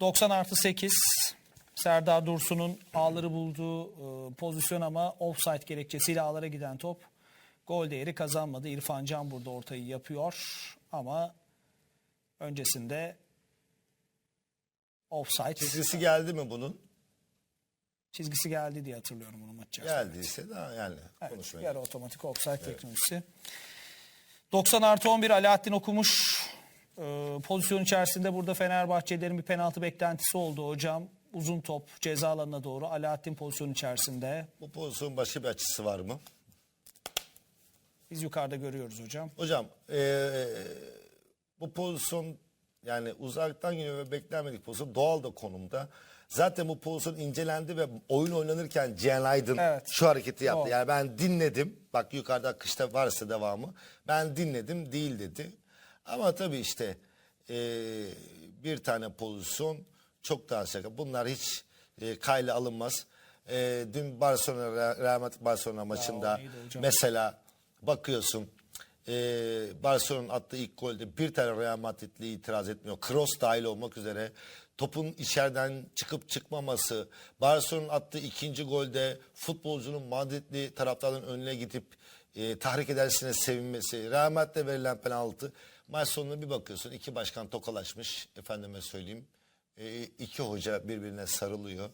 90 artı 8 Serdar Dursun'un ağları bulduğu e, pozisyon ama offside gerekçesiyle ağlara giden top gol değeri kazanmadı. İrfan Can burada ortayı yapıyor ama öncesinde offside Çizgisi geldi mi bunun? çizgisi geldi diye hatırlıyorum bunu maç içerisinde. Geldiyse daha yani Evet, konuşmaya. yarı otomatik offside teknolojisi. 90 artı 11 Alaaddin okumuş. Ee, pozisyon içerisinde burada Fenerbahçelilerin bir penaltı beklentisi oldu hocam. Uzun top ceza alanına doğru. Alaaddin pozisyon içerisinde. Bu pozisyonun başka bir açısı var mı? Biz yukarıda görüyoruz hocam. Hocam eee, bu pozisyon yani uzaktan geliyor ve beklenmedik pozisyon doğal da konumda. Zaten bu pozisyon incelendi ve oyun oynanırken Cihan Aydın Evet. şu hareketi yaptı. Doğru. Yani ben dinledim. Bak yukarıda akışta varsa devamı. Ben dinledim değil dedi. Ama tabii işte eee, bir tane pozisyon çok daha şaka. Bunlar hiç eee kayla alınmaz. Eee, dün Barcelona Real Madrid Barcelona maçında mesela bakıyorsun e, Barcelona'nın attığı ilk golde bir tane Real Madridli itiraz etmiyor. Kroos dahil olmak üzere topun içeriden çıkıp çıkmaması, Barcelona'nın attığı ikinci golde futbolcunun Madridli taraftarların önüne gidip e, tahrik edersine sevinmesi, Real Madrid'e verilen penaltı. Maç sonuna bir bakıyorsun iki başkan tokalaşmış efendime söyleyeyim. E, iki hoca birbirine sarılıyor.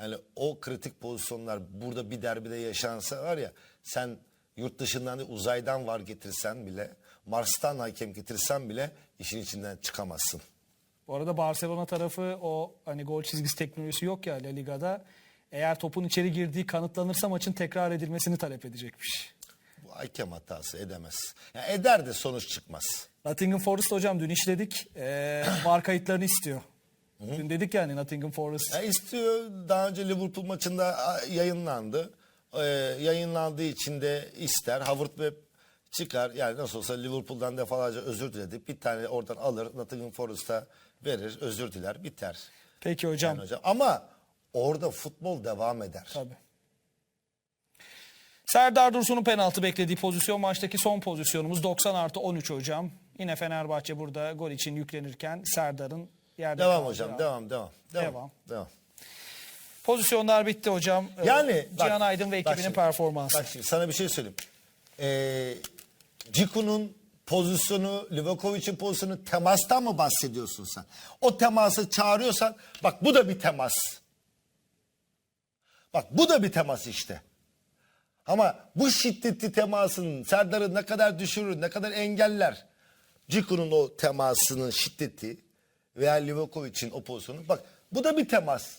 Yani o kritik pozisyonlar burada bir derbide yaşansa var ya sen yurt dışından değil, uzaydan var getirsen bile Mars'tan hakem getirsen bile işin içinden çıkamazsın. Bu arada Barcelona tarafı o hani gol çizgisi teknolojisi yok ya La Liga'da. Eğer topun içeri girdiği kanıtlanırsa maçın tekrar edilmesini talep edecekmiş. Bu hakem hatası edemez. Yani eder de sonuç çıkmaz. Nottingham Forest hocam dün işledik. Ee, var kayıtlarını istiyor. Dün dedik yani Nottingham Forest. Ya istiyor daha önce Liverpool maçında yayınlandı. Ee, yayınlandığı için de ister. Howard Webb çıkar. Yani nasıl olsa Liverpool'dan defalarca özür diledi. Bir tane oradan alır Nottingham Forest'a verir. Özür diler. Biter. Peki hocam. Yani hocam. Ama orada futbol devam eder. Tabii. Serdar Dursun'un penaltı beklediği pozisyon maçtaki son pozisyonumuz 90 artı 13 hocam. Yine Fenerbahçe burada gol için yüklenirken Serdar'ın yerde Devam hocam. Devam, devam. Devam. Devam. devam. Pozisyonlar bitti hocam. Ee, Yani bak- Cihan Aydın ve bak ekibinin şimdi, performansı. Bak şimdi sana bir şey söyleyeyim. Ee, Ciku'nun pozisyonu, Livakovic'in pozisyonu temastan mı bahsediyorsun sen? O teması çağırıyorsan bak bu da bir temas. Bak bu da bir temas işte. Ama bu şiddetli temasın Serdar'ı ne kadar düşürür, ne kadar engeller. Ciku'nun o temasının şiddeti veya Livakovic'in o pozisyonu. Bak bu da bir temas.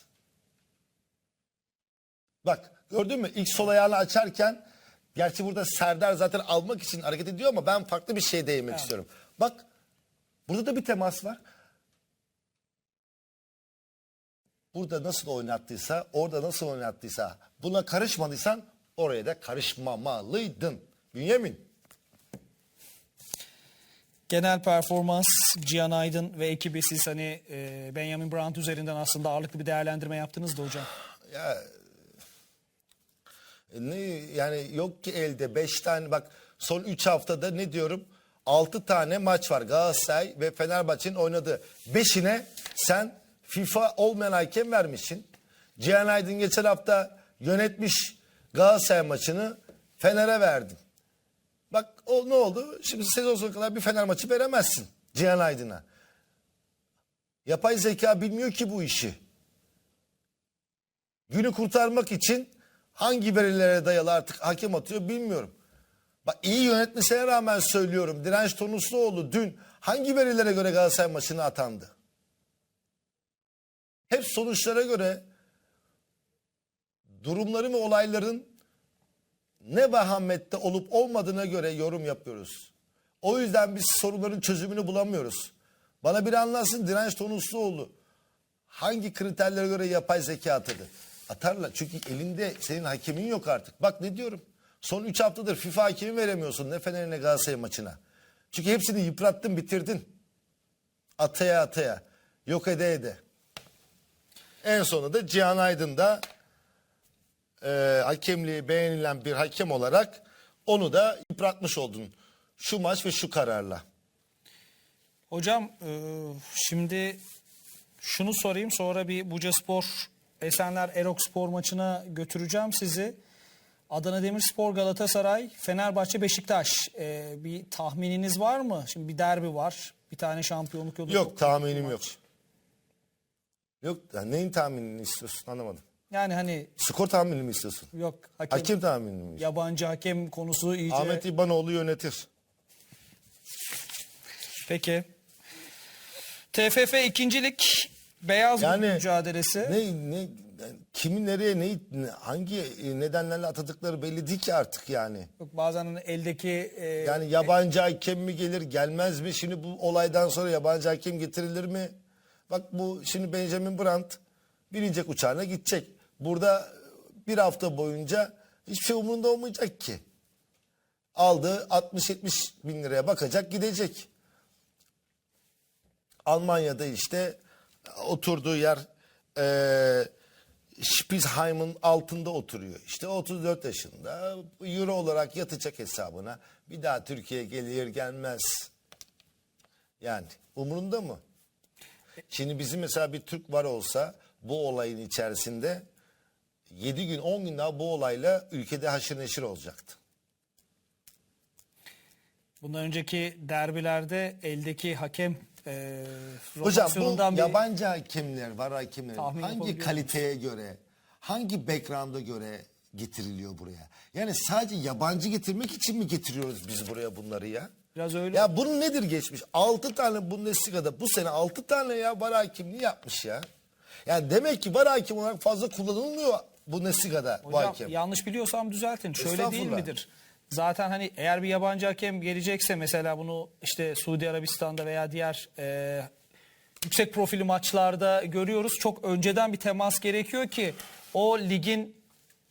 Bak gördün mü ilk sol ayağını açarken gerçi burada Serdar zaten almak için hareket ediyor ama ben farklı bir şey değinmek istiyorum. Bak burada da bir temas var. Burada nasıl oynattıysa orada nasıl oynattıysa buna karışmadıysan oraya da karışmamalıydın. Bünyamin. Genel performans Cihan Aydın ve ekibi siz hani e, Benjamin Brandt üzerinden aslında ağırlıklı bir değerlendirme yaptınız da hocam. Ya ne yani yok ki elde 5 tane bak son 3 haftada ne diyorum? 6 tane maç var Galatasaray ve Fenerbahçe'nin oynadığı. 5'ine sen FIFA olmayan hakem vermişsin. Cihan Aydın geçen hafta yönetmiş Galatasaray maçını Fener'e verdin. Bak o ne oldu? Şimdi sezon sonuna kadar bir Fener maçı veremezsin Cihan Aydın'a. Yapay zeka bilmiyor ki bu işi günü kurtarmak için hangi verilere dayalı artık hakem atıyor bilmiyorum. Bak iyi yönetmesine rağmen söylüyorum. Direnç Tonusluoğlu dün hangi verilere göre Galatasaray maçına atandı? Hep sonuçlara göre durumların ve olayların ne vahamette olup olmadığına göre yorum yapıyoruz. O yüzden biz sorunların çözümünü bulamıyoruz. Bana bir anlatsın Direnç Tonusluoğlu hangi kriterlere göre yapay zeka atadı? Atarlar çünkü elinde senin hakemin yok artık. Bak ne diyorum. Son 3 haftadır FIFA hakemi veremiyorsun ne Fener'e ne Galatasaray maçına. Çünkü hepsini yıprattın bitirdin. Ataya ataya. Yok ede ede. En sonunda da Cihan Aydın da e, hakemliği beğenilen bir hakem olarak onu da yıpratmış oldun. Şu maç ve şu kararla. Hocam e, şimdi şunu sorayım sonra bir Buca Spor Esenler Erok Spor maçına götüreceğim sizi. Adana Demirspor Galatasaray, Fenerbahçe Beşiktaş. Ee, bir tahmininiz var mı? Şimdi bir derbi var. Bir tane şampiyonluk yolu. Yok tahminim yok. Yok ya neyin tahminini istiyorsun anlamadım. Yani hani Skor tahminini mi istiyorsun? yok hakem, Hakem tahminini mi? yabancı hakem konusu iyice. Ahmet İbanoğlu yönetir. Peki. TFF ikincilik beyaz Yani mücadelesi. Ne ne kimi nereye ne- hangi nedenlerle atadıkları belli değil ki artık yani. Yok, bazen hani eldeki e, Yani yabancı hakem mi gelir gelmez mi? Şimdi bu olaydan sonra yabancı hakem getirilir mi? Bak bu şimdi Benjamin Brandt binecek uçağına gidecek. Burada bir hafta boyunca hiçbir şey umurunda olmayacak ki. Aldığı 60-70 bin liraya bakacak gidecek. Almanya'da işte oturduğu yer eee Spitzheim'ın altında oturuyor. İşte 34 yaşında euro olarak yatacak hesabına. Bir daha Türkiye'ye gelir gelmez. Yani umurunda mı? Şimdi bizim mesela bir Türk var olsa bu olayın içerisinde 7 gün 10 gün daha bu olayla ülkede haşır neşir olacaktı. bundan önceki derbilerde eldeki hakem e, Hocam bu bir yabancı hakemler var hakemler. Tahmin Hangi kaliteye göre, hangi background'a göre getiriliyor buraya? Yani sadece yabancı getirmek için mi getiriyoruz biz buraya bunları ya? Biraz öyle. Ya bunun nedir geçmiş? 6 tane Bundesliga'da bu sene 6 tane ya var hakimliği yapmış ya. Yani demek ki var hakim olarak fazla kullanılmıyor Bundesliga'da bu Hocam hakem. yanlış biliyorsam düzeltin. Şöyle değil Estağfurullah. midir? Zaten hani eğer bir yabancı hakem gelecekse mesela bunu işte Suudi Arabistan'da veya diğer e, yüksek profili maçlarda görüyoruz. Çok önceden bir temas gerekiyor ki o ligin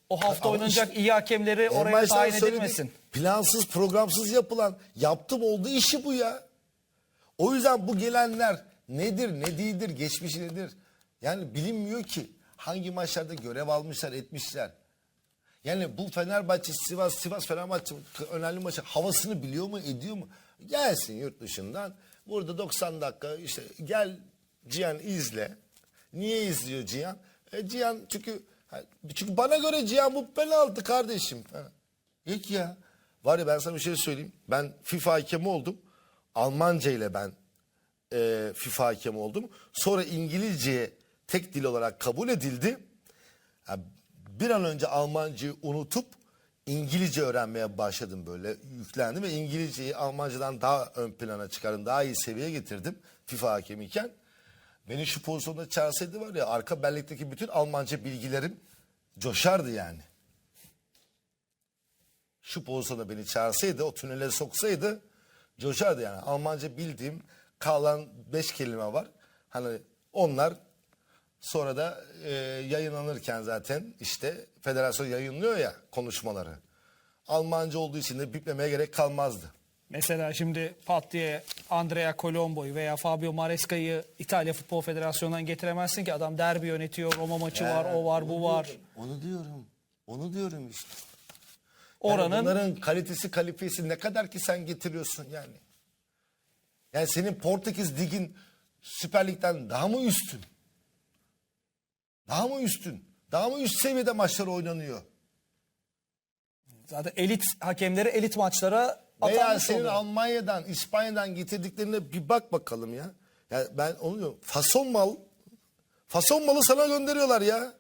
o hafta Ama oynanacak işte- iyi hakemleri oraya baştan tayin edilmesin. Plansız, programsız yapılan, yaptım oldu işi bu ya. O yüzden bu gelenler nedir, ne değildir, geçmişi nedir? Yani bilinmiyor ki hangi maçlarda görev almışlar, etmişler. Yani bu Fenerbahçe, Sivas, Sivas Fenerbahçe önemli maçı havasını biliyor mu, ediyor mu? Gelsin yurt dışından. Burada 90 dakika işte gel Cihan izle. Niye izliyor Cihan? E Cihan çünkü çünkü bana göre Cihan bu penaltı kardeşim. Yok ya. Var ya ben sana bir şey söyleyeyim. Ben FIFA hakemi oldum. Almanca ile ben e, FIFA hakemi oldum. Sonra İngilizceye tek dil olarak kabul edildi. Ya bir an önce Almancayı unutup İngilizce öğrenmeye başladım böyle. Yüklendim ve İngilizceyi Almancadan daha ön plana çıkardım. Daha iyi seviyeye getirdim FIFA hakemiyken. Beni şu pozisyonda çağırsaydı var ya arka bellekteki bütün Almanca bilgilerim coşardı yani. Şu pozisyonda beni çağırsaydı, o tünele soksaydı coşardı yani. Almanca bildiğim kalan beş kelime var. Hani onlar Sonra da e, yayınlanırken zaten işte federasyon yayınlıyor ya konuşmaları. Almanca olduğu için de biplemeye gerek kalmazdı. Mesela şimdi pat diye Andrea Colombo'yu veya Fabio Maresca'yı İtalya Futbol Federasyonu'ndan getiremezsin ki adam derbi yönetiyor, Roma maçı var, o var, bu var. Onu diyorum. Onu diyorum işte. Yani Oranın bunların kalitesi kalifesi ne kadar ki sen getiriyorsun yani. Yani senin Portekiz ligin Süper Lig'den daha mı üstün? Daha mı üstün? Daha mı üst seviyede maçlar oynanıyor? zaten elit hakemleri elit maçlara Veya atanmış senin oluyor. Almanya'dan, İspanya'dan getirdiklerine bir bak bakalım ya. Ya ben onu diyorum. Fason mal, fason malı sana gönderiyorlar ya.